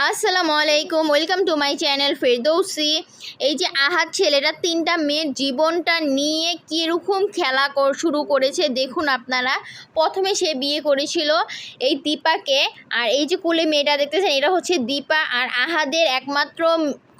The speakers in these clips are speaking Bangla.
আসসালামু আলাইকুম welcome to my channel Ferdousi. এই যে আহাত ছেলেটা, তিনটা মেয়ের জীবনটা নিয়ে কীরকম খেলা শুরু করেছে, দেখুন আপনারা। প্রথমে সে বিয়ে করেছিল এই দীপাকে, আর এই যে কুলে মেয়েটা দেখতেছেন এটা হচ্ছে দীপা আর আহাদের একমাত্র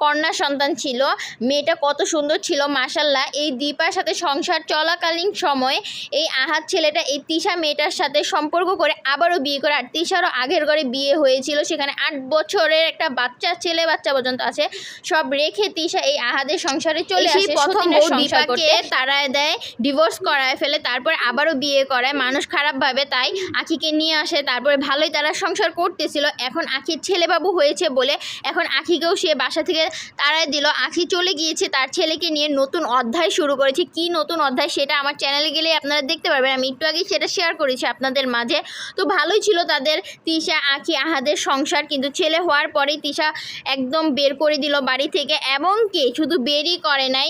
কন্যা সন্তান ছিল মেয়েটা কত সুন্দর ছিল মাসাল্লাহ এই দীপার সাথে সংসার চলাকালীন সময়ে এই আহাত ছেলেটা এই তিশা মেয়েটার সাথে সম্পর্ক করে আবারও বিয়ে করে আর তিশারও আগের ঘরে বিয়ে হয়েছিল। সেখানে আট বছরের একটা বাচ্চা ছেলে বাচ্চা পর্যন্ত আছে। সব রেখে তিশা এই আহাদের সংসারে চলে আসে। প্রথম দীপাকে তারায় দেয় ডিভোর্স করায় ফেলে তারপর আবারও বিয়ে করায় মানুষ খারাপভাবে তাই আখিকে নিয়ে আসে। তারপরে ভালোই তারা সংসার করতেছিল। এখন আখির ছেলেবাবু হয়েছে বলে এখন আখিকেও সে বাসা থেকে তারাই দিল। আখি চলে গিয়েছে, তার ছেলেকে নিয়ে নতুন অধ্যায় শুরু করেছে। কি নতুন অধ্যায় সেটা আমার চ্যানেলে গেলে আপনারা দেখতে পারবেন। আমি একটু আগেই সেটা শেয়ার করেছি আপনাদের মাঝে। তো ভালোই ছিল তাদের তিশা আখি আহাদের সংসার। কিন্তু ছেলে হওয়ার পরেই তিশা একদম বের করে দিল বাড়ি থেকে। এবং কি, শুধু বেরই করে নাই,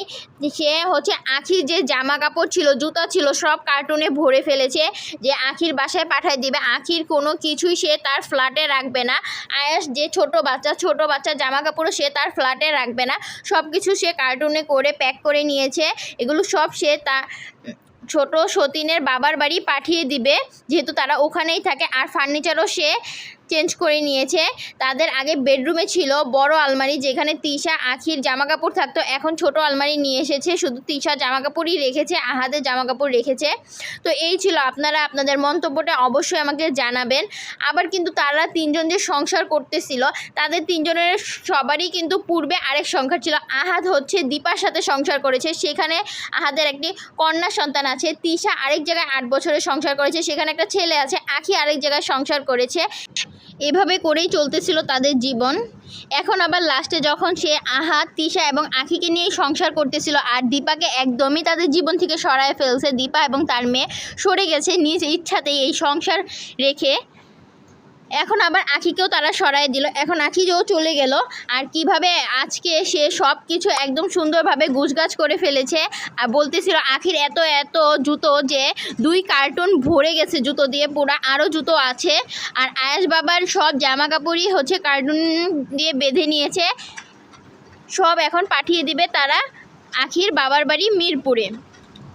সে হচ্ছে আখির যে জামা কাপড় ছিল, জুতা ছিল, সব কার্টুনে ভরে ফেলেছে যে আখির বাসায় পাঠায় দিবে। আখির কোনো কিছুই সে তার ফ্ল্যাটে রাখবে না। আয়াস যে ছোট বাচ্চা ছোট বাচ্চা জামা কাপড়ও সে তার ফ্ল্যাটে রাখবে না। সব কিছু সে কার্টুনে করে, প্যাক করে নিয়েছে। এগুলো সব সে তা ছোট সতীনের বাবার বাড়ি পাঠিয়ে দিবে, যেহেতু তারা ওখানেই থাকে। আর ফার্নিচারও সে চেঞ্জ করে নিয়েছে। তাদের আগে বেডরুমে ছিল বড় আলমারি যেখানে তিশা, আখির জামা কাপড় থাকতো। এখন ছোট আলমারি নিয়ে এসেছে। শুধু তিশা জামা কাপড়ই রেখেছে, আহাদের জামা কাপড় রেখেছে। তো এই ছিল আপনারা আপনাদের মন্তব্যটা অবশ্যই আমাকে জানাবেন। আবার কিন্তু তারা তিনজন যে সংসার করতেছিল, তাদের তিনজনের সবারই কিন্তু পূর্বে আরেক সংসার ছিল। আহাদ হচ্ছে দীপার সাথে সংসার করেছে। সেখানে আহাদের একটি কন্যা সন্তান আছে। তিশা আরেক জায়গায় আট বছরের সংসার করেছে। সেখানে একটা ছেলে আছে। আখি আরেক জায়গায় সংসার করেছে। এভাবে করেই চলতেছিল তাদের জীবন। এখন আবার লাস্টে যখন সে আহা, তিশা এবং আখিকে নিয়ে সংসার করতেছিল আর দীপাকে একদমই তাদের জীবন থেকে সরায় ফেলছে, দীপা এবং তার মেয়ে সরে গেছে নিজ ইচ্ছাতেই এই সংসার রেখে। এখন আবার আখিকেও তারা সরায় দিল। এখন আখিও চলে গেল, আর কীভাবে আজকে সে সব কিছু একদম সুন্দরভাবে গুছগাছ করে ফেলেছে, আর বলতেছিল আখির এত এত জুতো যে দুই কার্টুন ভরে গেছে জুতো দিয়ে, পুরা আরও জুতো আছে, আর আয়াস বাবার সব জামা কাপড়ই হচ্ছে কার্টুন দিয়ে বেঁধে নিয়েছে। সব এখন পাঠিয়ে দিবে তারা আখির বাবার বাড়ি মিরপুরে।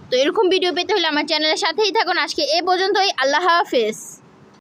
তো এরকম ভিডিও পেতে হলে আমার চ্যানেলের সাথেই থাকুন। আজকে এ পর্যন্তই। আল্লাহ হাফেজ।